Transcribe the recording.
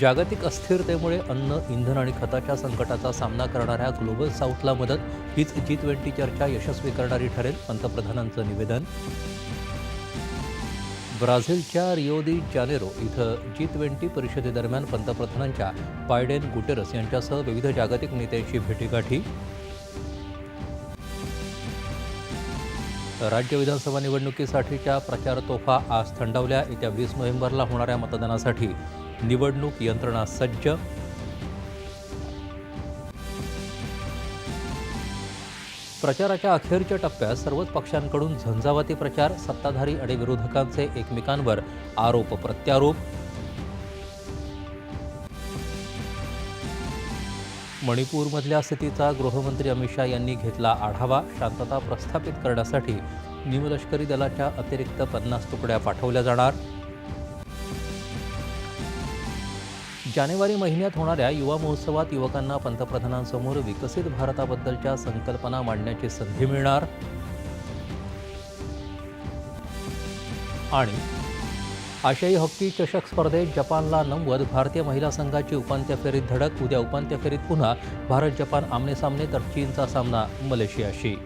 जागतिक अस्थिरतेमुळे अन्न इंधन आणि खताच्या संकटाचा सामना करणाऱ्या ग्लोबल साऊथला मदत हीच जी ट्वेंटी चर्चा यशस्वी करणारी ठरेल पंतप्रधानांचं निवेदन. ब्राझीलच्या रिओ दी जानेरो इथं जी ट्वेंटी परिषदेदरम्यान पंतप्रधानांच्या बायडेन गुटेरस यांच्यासह विविध जागतिक नेत्यांशी भेटीगाठी. राज्य विधानसभा निवडणुकीसाठीच्या प्रचार तोफा आज थंडावल्या येत्या वीस नोव्हेंबरला होणाऱ्या मतदानासाठी निवडणूक यंत्रणा सज्ज प्रचाराच्या अखेरच्या टप्प्यात सर्वच पक्षांकडून झंझावाती प्रचार सत्ताधारी आणि विरोधकांचे एकमेकांवर आरोप प्रत्यारोप. मणिपूरमधल्या स्थितीचा गृहमंत्री अमित शाह यांनी घेतला आढावा शांतता प्रस्थापित करण्यासाठी निमलष्करी दलाच्या अतिरिक्त पन्नास तुकड्या पाठवल्या जाणार. जानेवारी महिन्यात होणाऱ्या युवा महोत्सवात युवकांना पंतप्रधानांसमोर विकसित भारताबद्दलच्या संकल्पना मांडण्याची संधी मिळणार. आणि आशियाई हॉकी चषक स्पर्धेत जपानला नमवत भारतीय महिला संघाची उपांत्य फेरीत धडक उद्या उपांत्य फेरीत पुन्हा भारत जपान आमनेसामने तर चीनचा सामना मलेशियाशी.